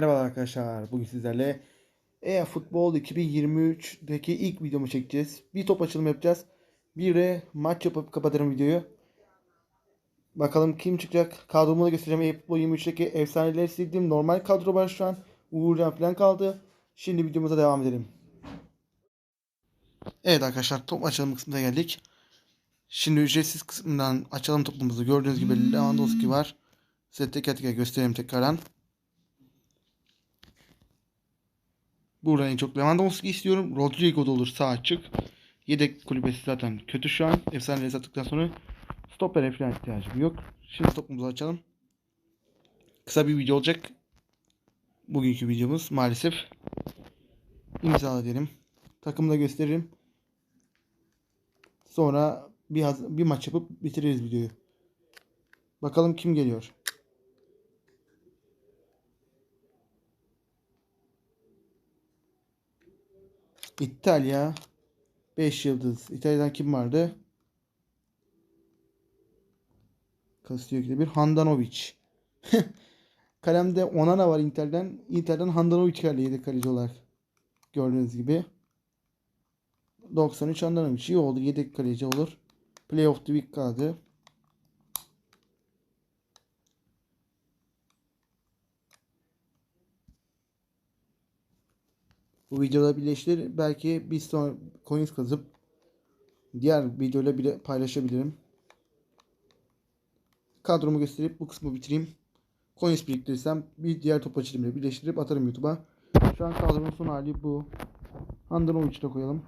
merhaba arkadaşlar. Bugün sizlerle EA Futbol 2023'deki ilk videomu çekeceğiz. Bir top açılımı yapacağız. Bir de maç yapıp kapatırım videoyu. Bakalım kim çıkacak. Kadromu da göstereceğim. EA Futbol 23'teki efsaneleri sildim. Normal kadro var şu an. Uğurcan falan kaldı. Şimdi videomuza devam edelim. Evet arkadaşlar top açılım kısmına geldik. Şimdi ücretsiz kısmından açalım topumuzu. Gördüğünüz gibi Lewandowski var. Size teker teker göstereyim tekrardan. Burada en çok Lewandowski istiyorum. Rodrigo da olur sağ açık. Yedek kulübesi zaten kötü şu an. Efsaneleri sattıktan sonra stopper falan ihtiyacım yok. Şimdi topumuzu açalım. Kısa bir video olacak. Bugünkü videomuz maalesef. İmzala diyelim. Takımı da gösteririm. Sonra bir, bir maç yapıp bitiririz videoyu. Bakalım kim geliyor. İtalya 5 yıldız. İtalya'dan kim vardı? Kasıyor bir Handanovic. Kalemde Onana var Inter'den. Inter'den Handanovic geldi yedek kaleci olarak. Gördüğünüz gibi. 93 Handanovic iyi oldu. Yedek kaleci olur. Playoff the Week kaldı. Bu videoda birleştir. Belki bir sonra coins kazıp diğer videoyla bile paylaşabilirim. Kadromu gösterip bu kısmı bitireyim. Coins biriktirirsem bir diğer top açılımıyla birleştirip atarım YouTube'a. Şu an kadronun son hali bu. Handanovic'i de koyalım.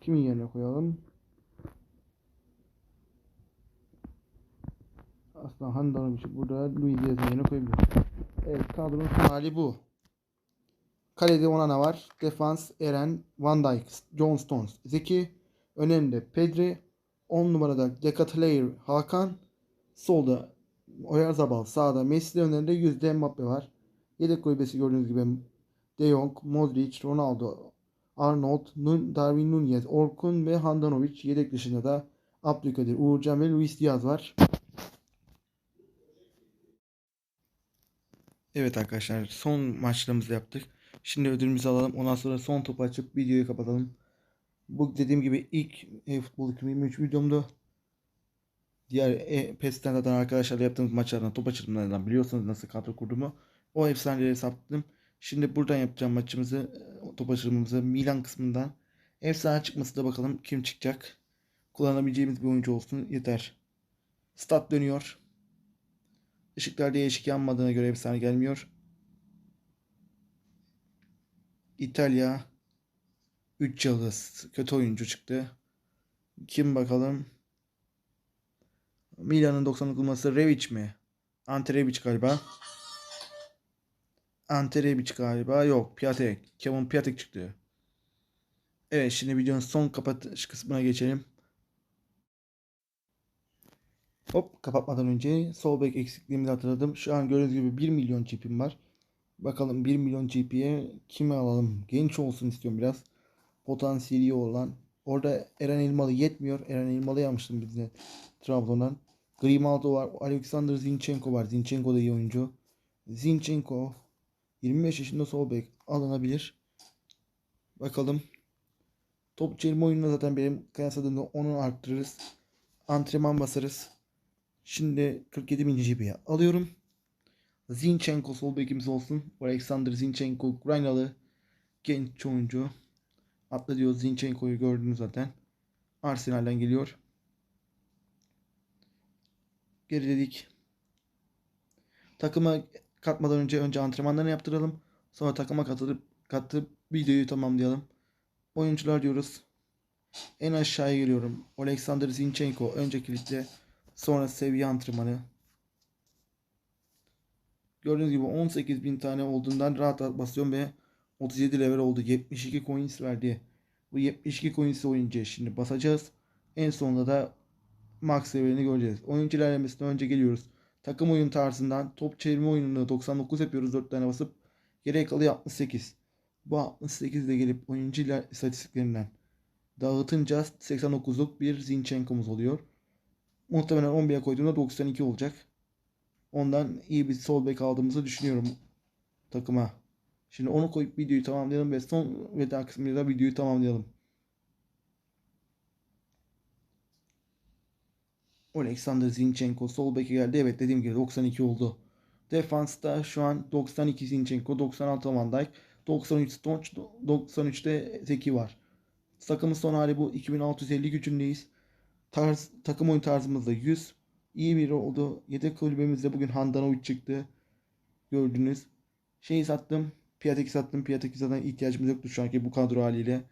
Kimin yerine koyalım? Aslında Handanovic'i burada Luis Diaz'ın yerine koyabilirim. Evet kadronun son hali bu. Kalede Onana var. Defans Eren, Van Dijk, John Stones, Zeki. Önünde Pedri. 10 numarada Decathlon Hakan. Solda Oyarzabal. Sağda Messi önlerinde yüzde Mbappe var. Yedek kulübesi gördüğünüz gibi De Jong, Modric, Ronaldo, Arnold, Darwin Nunez, Orkun ve Handanovic. Yedek dışında da Abdülkadir, Uğurcan ve Luis Diaz var. Evet arkadaşlar son maçlarımızı yaptık. Şimdi ödülümüzü alalım. Ondan sonra son topu açıp videoyu kapatalım. Bu dediğim gibi ilk e-futbol 2023 videomdu. Diğer e PES'ten zaten arkadaşlarla yaptığımız maçlardan top açılımlarından biliyorsunuz nasıl kadro kurduğumu. O efsaneleri saptadım. Şimdi buradan yapacağım maçımızı, e, top açılımımızı Milan kısmından. Efsane çıkması da bakalım kim çıkacak. Kullanabileceğimiz bir oyuncu olsun yeter. Stat dönüyor. Işıklar değişik yanmadığına göre efsane gelmiyor. İtalya 3 yıldız. Kötü oyuncu çıktı. Kim bakalım? Milan'ın 90'lık olması Revic mi? Ante Rebic galiba. Ante Rebic galiba. Yok. Piatek. Kevin Piatek çıktı. Evet şimdi videonun son kapatış kısmına geçelim. Hop kapatmadan önce sol bek eksikliğimizi hatırladım. Şu an gördüğünüz gibi 1 milyon çipim var. Bakalım 1 milyon GP'ye kimi alalım? Genç olsun istiyorum biraz. Potansiyeli olan. Orada Eren Elmalı yetmiyor. Eren Elmalı'yı almıştım bize Trabzon'dan. Grimaldo var. Alexander Zinchenko var. Zinchenko da iyi oyuncu. Zinchenko 25 yaşında sol bek alınabilir. Bakalım. Top çevirme oyununda zaten benim kıyasladığımda onu arttırırız. Antrenman basarız. Şimdi 47 bin GP'ye alıyorum. Zinchenko sol bekimiz olsun. Alexander Zinchenko Ukraynalı genç oyuncu. Atla diyor Zinchenko'yu gördünüz zaten. Arsenal'den geliyor. Geriledik. Takıma katmadan önce önce antrenmanlarını yaptıralım. Sonra takıma katılıp katıp videoyu tamamlayalım. Oyuncular diyoruz. En aşağıya geliyorum. Alexander Zinchenko önce kilitle. Sonra seviye antrenmanı. Gördüğünüz gibi 18 bin tane olduğundan rahat rahat basıyorum ve 37 level oldu. 72 coins verdi. Bu 72 coins oyuncu şimdi basacağız. En sonunda da max levelini göreceğiz. Oyuncu ilerlemesinden önce geliyoruz. Takım oyun tarzından top çevirme oyununu 99 yapıyoruz 4 tane basıp. Geriye kalıyor 68. Bu 68 de gelip oyuncu istatistiklerinden dağıtınca 89'luk bir Zinchenko'muz oluyor. Muhtemelen 11'e koyduğumda 92 olacak. Ondan iyi bir sol bek aldığımızı düşünüyorum takıma. Şimdi onu koyup videoyu tamamlayalım ve son veda kısmıyla da videoyu tamamlayalım. Alexander Zinchenko sol beke geldi. Evet dediğim gibi 92 oldu. Defansta şu an 92 Zinchenko, 96 Van Dijk, 93 Stonch, 93'te Zeki var. Takımın son hali bu. 2650 gücündeyiz. Tarz, takım oyun tarzımız da 100. İyi bir oldu. Yedek kulübemizde bugün Handanovic çıktı. Gördünüz. Şeyi sattım. Piatek'i sattım. Piatek'i zaten ihtiyacımız yoktu şu anki bu kadro haliyle.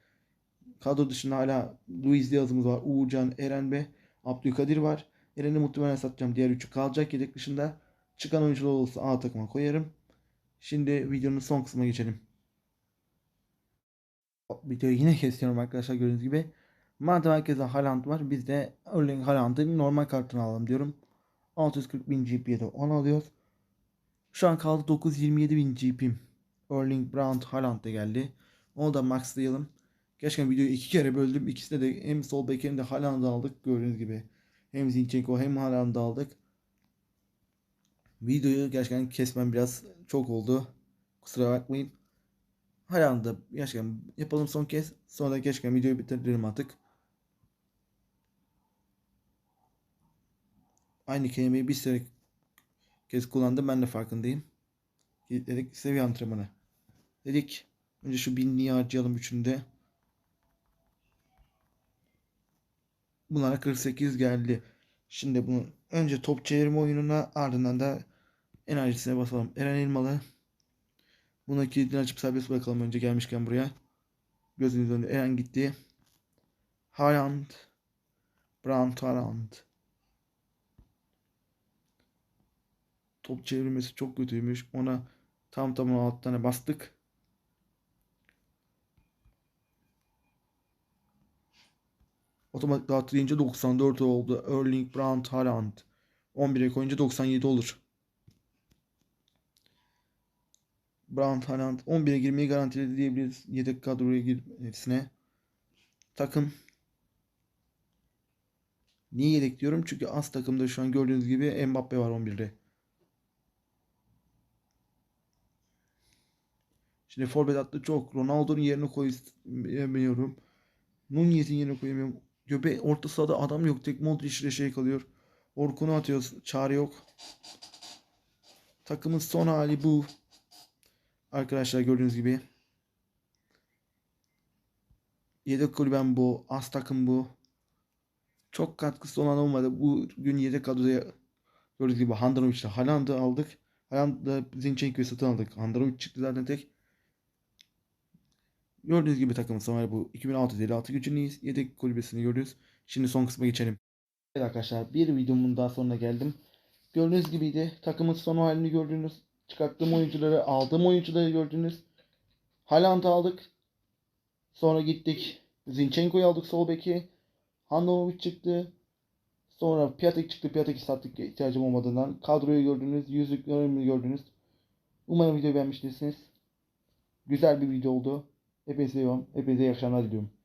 Kadro dışında hala Luis Diaz'ımız var. Uğurcan, Eren ve Abdülkadir var. Eren'i muhtemelen satacağım. Diğer üçü kalacak yedek dışında. Çıkan oyuncular olursa A takıma koyarım. Şimdi videonun son kısmına geçelim. Videoyu yine kesiyorum arkadaşlar gördüğünüz gibi. Madem herkese Haaland var biz de Erling Haaland'ın normal kartını alalım diyorum. 640 bin GP'ye de 10 alıyoruz. Şu an kaldı 927 bin GP'm. Erling Brandt Haaland da geldi. Onu da maxlayalım. Gerçekten videoyu iki kere böldüm. İkisinde de hem sol bek hem de Haaland'ı aldık gördüğünüz gibi. Hem Zinchenko hem Haaland'ı aldık. Videoyu gerçekten kesmem biraz çok oldu. Kusura bakmayın. Haaland'ı gerçekten yapalım son kez. Sonra da gerçekten videoyu bitirelim artık. Aynı kelimeyi bir sürü kez kullandım. Ben de farkındayım. Dedik seviye antrenmanı. Dedik önce şu binliği harcayalım üçünde. Bunlara 48 geldi. Şimdi bunu önce top çevirme oyununa ardından da enerjisine basalım. Eren Elmalı. Buna kilidini açıp serbest bırakalım önce gelmişken buraya. Gözünüz önünde Eren gitti. Haaland. Brandt Haaland. Top çevirmesi çok kötüymüş. Ona tam tamına 6 tane bastık. Otomatik dağıtınca 94 oldu. Erling Brandt Haaland. 11'e koyunca 97 olur. Brandt Haaland 11'e girmeyi garantiledi diyebiliriz. Yedek kadroya girmesine. Takım. Niye yedek diyorum? Çünkü az takımda şu an gördüğünüz gibi Mbappe var 11'de. Şimdi forvet çok. Ronaldo'nun yerine koyamıyorum. Nunez'in yerine koyamıyorum. Göbe orta sahada adam yok. Tek Modric ile şey kalıyor. Orkun'u atıyoruz. Çare yok. Takımın son hali bu. Arkadaşlar gördüğünüz gibi. Yedek kulübem bu. Az takım bu. Çok katkısı olan olmadı. Bu gün yedek kadroya gördüğünüz gibi Handanovic ile Haaland'ı aldık. Haaland'ı Zinchenko'yu satın aldık. Handanovic çıktı zaten tek. Gördüğünüz gibi takımın sonra bu 2656 gücündeyiz. Yedek kulübesini görüyoruz. Şimdi son kısma geçelim. Evet arkadaşlar bir videomun daha sonuna geldim. Gördüğünüz gibiydi. Takımın son halini gördünüz. Çıkarttığım oyuncuları, aldığım oyuncuları gördünüz. Haaland'ı aldık. Sonra gittik. Zinchenko'yu aldık sol beki. Handanovic çıktı. Sonra Piatek çıktı. Piatek'i sattık ihtiyacım olmadığından. Kadroyu gördünüz. Yüzüklerimi gördünüz. Umarım videoyu beğenmiştirsiniz. Güzel bir video oldu. Et puis c'est bon. epeyse yom, epeyse yakşamlar diliyorum.